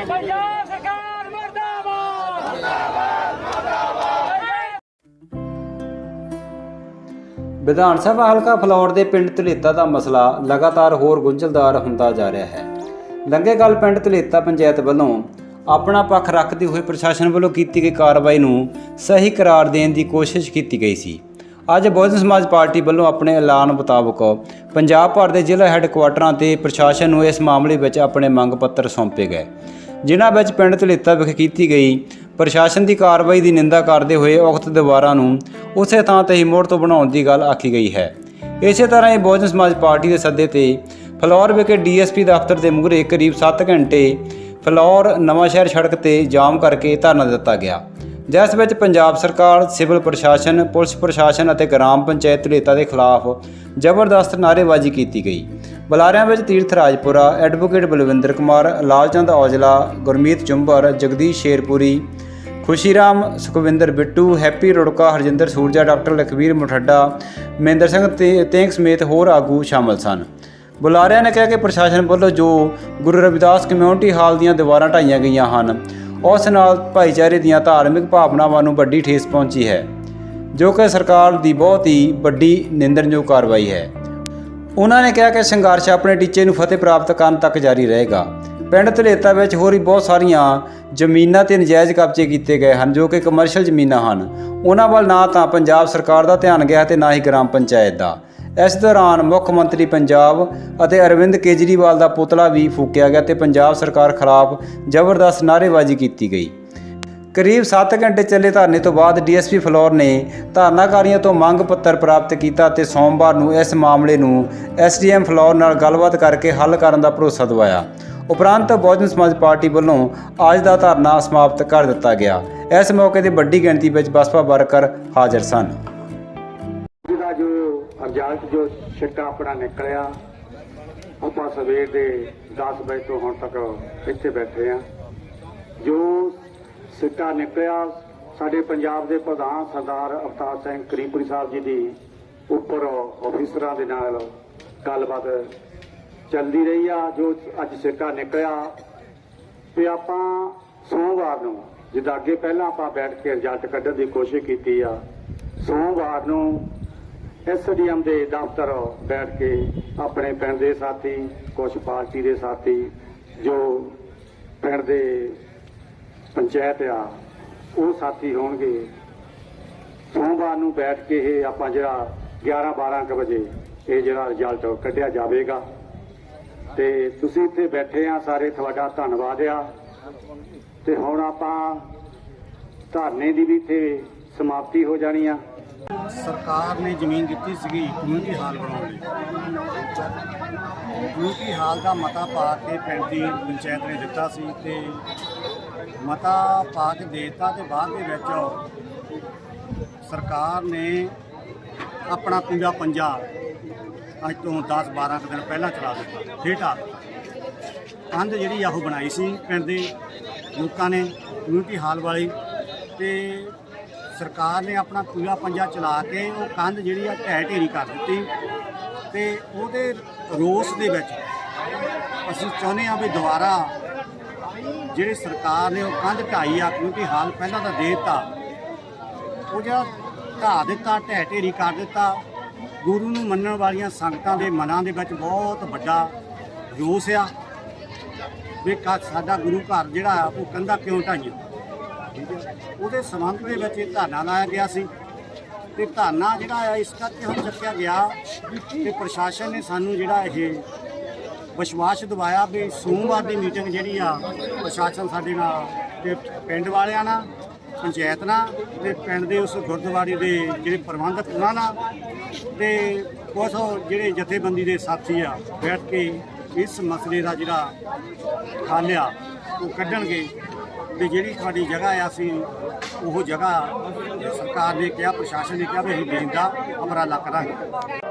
ਪੰਜਾਬ ਸਰਕਾਰ ਮਰਦਾਬਾਦ ਗਰੀਬਾਂ ਮਰਦਾਬਾਦ ਵਿਧਾਨ ਸਭਾ ਹਲਕਾ ਫਲੌਰ ਦੇ ਪਿੰਡ ਧਲੇਤਾ ਦਾ ਮਸਲਾ ਲਗਾਤਾਰ ਹੋਰ ਗੁੰਝਲਦਾਰ ਹੁੰਦਾ ਜਾ ਰਿਹਾ ਹੈ। ਲੰਗੇਗਲ ਪਿੰਡ ਧਲੇਤਾ ਪੰਚਾਇਤ ਵੱਲੋਂ ਆਪਣਾ ਪੱਖ ਰੱਖਦੇ ਹੋਏ ਪ੍ਰਸ਼ਾਸਨ ਵੱਲੋਂ ਕੀਤੀ ਗਈ ਕਾਰਵਾਈ ਨੂੰ ਸਹੀ ਕਰਾਰ ਦੇਣ ਦੀ ਕੋਸ਼ਿਸ਼ ਕੀਤੀ ਗਈ ਸੀ। ਅੱਜ ਬਹੁਜਨ ਸਮਾਜ ਪਾਰਟੀ ਵੱਲੋਂ ਆਪਣੇ ਐਲਾਨ ਮੁਤਾਬਕ ਪੰਜਾਬ ਭਰ ਦੇ ਜ਼ਿਲ੍ਹਾ ਹੈੱਡਕੁਆਟਰਾਂ ਤੇ ਪ੍ਰਸ਼ਾਸਨ ਨੂੰ ਇਸ ਮਾਮਲੇ ਵਿੱਚ ਆਪਣੇ ਮੰਗ ਪੱਤਰ ਸੌਂਪੇ ਗਏ। ਜਿਨ੍ਹਾਂ ਵਿੱਚ ਪਿੰਡ ਧਲੇਤਾ ਵਿਖੇ ਕੀਤੀ ਗਈ ਪ੍ਰਸ਼ਾਸਨ ਦੀ ਕਾਰਵਾਈ ਦੀ ਨਿੰਦਾ ਕਰਦੇ ਹੋਏ ਉਕਤ ਦੀਵਾਰਾਂ ਨੂੰ ਉਸੇ ਥਾਂ ਤੇ ਹੀ ਮੁੜ ਤੋਂ ਬਣਾਉਣ ਦੀ ਗੱਲ ਆਖੀ ਗਈ ਹੈ। ਇਸੇ ਤਰ੍ਹਾਂ ਹੀ ਬਹੁਜਨ ਸਮਾਜ ਪਾਰਟੀ ਦੇ ਸੱਦੇ ਤੇ ਫਲੌਰ ਵਿਖੇ ਡੀਐਸਪੀ ਦਫ਼ਤਰ ਦੇ ਮੂਹਰੇ ਕਰੀਬ 7 ਘੰਟੇ ਫਲੌਰ ਨਵਾਂਸ਼ਹਿਰ ਸੜਕ ਤੇ ਜਾਮ ਕਰਕੇ ਧਰਨਾ ਦਿੱਤਾ ਗਿਆ। ਜਿਸ ਵਿੱਚ ਪੰਜਾਬ ਸਰਕਾਰ, ਸਿਵਲ ਪ੍ਰਸ਼ਾਸਨ, ਪੁਲਿਸ ਪ੍ਰਸ਼ਾਸਨ ਅਤੇ ਗ੍ਰਾਮ ਪੰਚਾਇਤ ਧਲੇਤਾ ਦੇ ਖਿਲਾਫ ਜ਼ਬਰਦਸਤ ਨਾਅਰੇਬਾਜ਼ੀ ਕੀਤੀ ਗਈ। ਬੁਲਾਰਿਆਂ ਵਿੱਚ Tirath Rajpura, advocate Balwinder Kumar, Lalchand Aujla, Gurmeet Chumbar, Jagdish Sherpuri, Khushiram Sukhwinder Bittu, happy Rurka, Harjinder Surja, doctor Lakhvir Muthadda, Mahinder Singh ਤੇ- ਤੇਂਗ ਸਮੇਤ ਹੋਰ ਆਗੂ ਸ਼ਾਮਲ ਸਨ। ਬੁਲਾਰਿਆਂ ਨੇ ਕਿਹਾ ਕਿ ਪ੍ਰਸ਼ਾਸਨ ਵੱਲੋਂ ਜੋ ਗੁਰੂ ਰਵਿਦਾਸ ਕਮਿਊਨਿਟੀ ਹਾਲ ਦੀਆਂ ਦੀਵਾਰਾਂ ਢਾਈਆਂ ਗਈਆਂ ਹਨ, ਉਸ ਨਾਲ ਭਾਈਚਾਰੇ ਦੀਆਂ ਧਾਰਮਿਕ ਭਾਵਨਾਵਾਂ ਨੂੰ ਵੱਡੀ ਠੇਸ ਪਹੁੰਚੀ ਹੈ, ਜੋ ਕਿ ਸਰਕਾਰ ਦੀ ਬਹੁਤ ਹੀ ਵੱਡੀ ਨਿੰਦਣਯੋਗ ਕਾਰਵਾਈ ਹੈ। ਉਹਨਾਂ ਨੇ ਕਿਹਾ ਕਿ ਸੰਘਰਸ਼ ਆਪਣੇ ਟੀਚੇ ਨੂੰ ਫਤਿਹ ਪ੍ਰਾਪਤ ਕਰਨ ਤੱਕ ਜਾਰੀ ਰਹੇਗਾ। ਪਿੰਡ ਧਲੇਤਾ ਵਿੱਚ ਹੋਰ ਵੀ ਬਹੁਤ ਸਾਰੀਆਂ ਜ਼ਮੀਨਾਂ ਤੇ ਨਜਾਇਜ਼ ਕਬਜ਼ੇ ਕੀਤੇ ਗਏ ਹਨ, ਜੋ ਕਿ ਕਮਰਸ਼ੀਅਲ ਜ਼ਮੀਨਾਂ ਹਨ। ਉਹਨਾਂ ਵੱਲ ਨਾ ਤਾਂ ਪੰਜਾਬ ਸਰਕਾਰ ਦਾ ਧਿਆਨ ਗਿਆ ਤੇ ਨਾ ਹੀ ਗ੍ਰਾਮ ਪੰਚਾਇਤ ਦਾ। ਇਸ ਦੌਰਾਨ ਮੁੱਖ ਮੰਤਰੀ ਪੰਜਾਬ ਅਤੇ ਅਰਵਿੰਦ ਕੇਜਰੀਵਾਲ ਦਾ ਪੁਤਲਾ ਵੀ ਫੂਕਿਆ ਗਿਆ ਤੇ ਪੰਜਾਬ ਸਰਕਾਰ ਖਿਲਾਫ ਜ਼ਬਰਦਸਤ ਨਾਅਰੇਬਾਜ਼ੀ ਕੀਤੀ ਗਈ। ਕਰੀਬ 7 ਘੰਟੇ ਚੱਲੇ ਧਰਨੇ ਤੋਂ ਬਾਅਦ ਡੀਐਸਪੀ ਫਲੋਰ ਨੇ ਧਰਨਾਕਾਰੀਆਂ ਤੋਂ ਮੰਗ ਪੱਤਰ ਪ੍ਰਾਪਤ ਕੀਤਾ ਤੇ ਸੋਮਵਾਰ ਨੂੰ ਇਸ ਮਾਮਲੇ ਨੂੰ ਐਸਡੀਐਮ ਫਲੋਰ ਨਾਲ ਗੱਲਬਾਤ ਕਰਕੇ ਹੱਲ ਕਰਨ ਦਾ ਭਰੋਸਾ ਦਿਵਾਇਆ। ਉਪਰੰਤ ਬਹੁਜਨ ਸਮਾਜ ਪਾਰਟੀ ਵੱਲੋਂ ਅੱਜ ਦਾ ਧਰਨਾ ਸਮਾਪਤ ਕਰ ਦਿੱਤਾ ਗਿਆ। ਇਸ ਮੌਕੇ ਤੇ ਵੱਡੀ ਗਿਣਤੀ ਵਿੱਚ ਬਸਪਾ ਵਰਕਰ ਹਾਜ਼ਰ ਸਨ। ਰਿਜ਼ਲਟ ਜੋ ਛਿੱਟਾ ਆਪਣਾ ਨਿਕਲਿਆ, ਆਪਾਂ ਸਵੇਰ ਦੇ 10 ਵਜੇ ਤੋਂ ਹੁਣ ਤੱਕ ਇੱਥੇ ਬੈਠੇ ਆ ਜੋ ਸਿੱਟਾ ਨਿਕਲਿਆ, ਸਾਡੇ ਪੰਜਾਬ ਦੇ ਪ੍ਰਧਾਨ ਸਰਦਾਰ ਅਵਤਾਰ ਸਿੰਘ ਕਰੀਮਪੁਰੀ ਸਾਹਿਬ ਜੀ ਦੀ ਉੱਪਰ ਆਫੀਸਰਾਂ ਦੇ ਨਾਲ ਗੱਲਬਾਤ ਚੱਲਦੀ ਰਹੀ ਆ, ਜੋ ਅੱਜ ਸਿੱਟਾ ਨਿਕਲਿਆ। ਤੇ ਆਪਾਂ ਸੋਮਵਾਰ ਨੂੰ, ਜਿੱਦਾਂ ਅੱਗੇ ਪਹਿਲਾਂ ਆਪਾਂ ਬੈਠ ਕੇ ਰਿਜ਼ਲਟ ਕੱਢਣ ਦੀ ਕੋਸ਼ਿਸ਼ ਕੀਤੀ ਆ, ਸੋਮਵਾਰ ਨੂੰ ਐਸਡੀਐਮ ਦੇ ਦਫ਼ਤਰ ਬੈਠ ਕੇ ਆਪਣੇ ਪਿੰਡ ਦੇ ਸਾਥੀ ਕੁਝ ਪਾਰਟੀ ਦੇ ਸਾਥੀ, ਜੋ ਪਿੰਡ ਦੇ ਪੰਚਾਇਤ ਆ, ਉਹ ਸਾਥੀ ਹੋਣਗੇ। ਸੋਮਵਾਰ ਨੂੰ ਬੈਠ ਕੇ ਇਹ ਆਪਾਂ ਜਿਹੜਾ 11 12 ਕੁ ਵਜੇ ਇਹ ਜਿਹੜਾ ਰਿਜ਼ਲਟ ਕੱਢਿਆ ਜਾਵੇਗਾ। ਤੇ ਤੁਸੀਂ ਇੱਥੇ ਬੈਠੇ ਆ, ਸਾਰੇ ਤੁਹਾਡਾ ਧੰਨਵਾਦ ਆ। ਤੇ ਹੁਣ ਆਪਾਂ ਧਰਨੇ ਦੀ ਵੀ ਇੱਥੇ ਸਮਾਪਤੀ ਹੋ ਜਾਣੀ ਆ। ਸਰਕਾਰ ਨੇ ਜ਼ਮੀਨ ਦਿੱਤੀ ਸੀਗੀ ਕਮਿਊਨਿਟੀ ਹਾਲ ਬਣਾਉਣ ਲਈ। ਕਮਿਊਨਿਟੀ ਹਾਲ ਦਾ ਮਤਾ ਪਾ ਕੇ ਪਿੰਡ ਦੀ ਪੰਚਾਇਤ ਨੇ ਦਿੱਤਾ ਸੀ ਤੇ ਮਤਾ ਪਾ ਕੇ ਦੇ ਦਿੱਤਾ ਤੇ ਬਾਅਦ ਦੇ ਵਿੱਚ ਸਰਕਾਰ ਨੇ ਆਪਣਾ ਪੂਰਾ ਪੰਜਾ ਅੱਜ ਤੋਂ 10 12 ਕੁ ਦਿਨ ਪਹਿਲਾਂ ਚਲਾ ਦਿੱਤਾ, ਹੇਠਾਂ ਕੰਧ ਜਿਹੜੀ ਆ ਉਹ ਬਣਾਈ ਸੀ ਪਿੰਡ ਦੇ, ਲੋਕਾਂ ਨੇ ਕਮਿਊਨਿਟੀ ਹਾਲ ਵਾਲੀ ਤੇ ਸਰਕਾਰ ਨੇ ਆਪਣਾ ਪੂਰਾ ਪੰਜਾ ਚਲਾ ਕੇ ਉਹ ਕੰਧ ਜਿਹੜੀ ਆ ਢਹਿ ਢੇਰੀ ਕਰ ਦਿੱਤੀ ਤੇ ਉਹਦੇ ਰੋਸ ਦੇ ਵਿੱਚ ਅਸੀਂ ਚਾਹੁੰਦੇ ਆ ਵੀ ਦੁਬਾਰਾ ਜਿਹੜੀ ਸਰਕਾਰ ਨੇ ਉਹ ਕੰਧ ਢਾਈ ਆ, ਕਿਉਂਕਿ ਹਾਲ ਪਹਿਲਾਂ ਤਾਂ ਦੇ ਦਿੱਤਾ। ਉਹ ਜਿਹੜਾ ਢਾਹ ਦਿੱਤਾ, ਢਹਿ ਢੇਰੀ ਕਰ ਦਿੱਤਾ, ਗੁਰੂ ਨੂੰ ਮੰਨਣ ਵਾਲੀਆਂ ਸੰਗਤਾਂ ਦੇ ਮਨਾਂ ਦੇ ਵਿੱਚ ਬਹੁਤ ਵੱਡਾ ਰੋਸ ਆ। ਵੀ ਕਾ ਸਾਡਾ ਗੁਰੂ ਘਰ ਜਿਹੜਾ ਆ, ਉਹ ਕੰਧਾ ਕਿਉਂ ਢਾਈਆਂ? ਠੀਕ ਹੈ। ਉਹਦੇ ਸੰਬੰਧ ਦੇ ਵਿੱਚ ਇਹ ਧਰਨਾ ਲਾਇਆ ਗਿਆ ਸੀ ਤੇ ਧਰਨਾ ਜਿਹੜਾ ਆ, ਇਸ ਕਰਕੇ ਹੁਣ ਚੱਕਿਆ ਗਿਆ ਕਿ ਪ੍ਰਸ਼ਾਸਨ ਨੇ ਸਾਨੂੰ ਜਿਹੜਾ ਇਹ ਵਿਸ਼ਵਾਸ ਦਿਵਾਇਆ ਵੀ ਸੋਮਵਾਰ ਦੀ ਮੀਟਿੰਗ ਜਿਹੜੀ ਆ, ਪ੍ਰਸ਼ਾਸਨ ਸਾਡੇ ਨਾਲ ਤੇ ਪਿੰਡ ਵਾਲਿਆਂ ਨਾਲ, ਪੰਚਾਇਤ ਨਾਲ ਤੇ ਪਿੰਡ ਦੇ ਉਸ ਗੁਰਦੁਆਰੇ ਦੇ ਜਿਹੜੇ ਪ੍ਰਬੰਧਕ ਉਹਨਾਂ ਨਾਲ ਤੇ ਕੁਝ ਜਿਹੜੇ ਜਥੇਬੰਦੀ ਦੇ ਸਾਥੀ ਆ, ਬੈਠ ਕੇ ਇਸ ਮਸਲੇ ਦਾ ਜਿਹੜਾ ਹੱਲ ਆ, ਉਹ ਕੱਢਣਗੇ ਤੇ ਜਿਹੜੀ ਤੁਹਾਡੀ ਜਗ੍ਹਾ ਆ, ਅਸੀਂ ਉਹ ਜਗ੍ਹਾ ਸਰਕਾਰ ਨੇ ਕਿਹਾ, ਪ੍ਰਸ਼ਾਸਨ ਨੇ ਕਿਹਾ ਵੀ ਅਸੀਂ ਦੇਣ ਦਾ ਉਪਰਾਲਾ ਕਰਾਂਗੇ।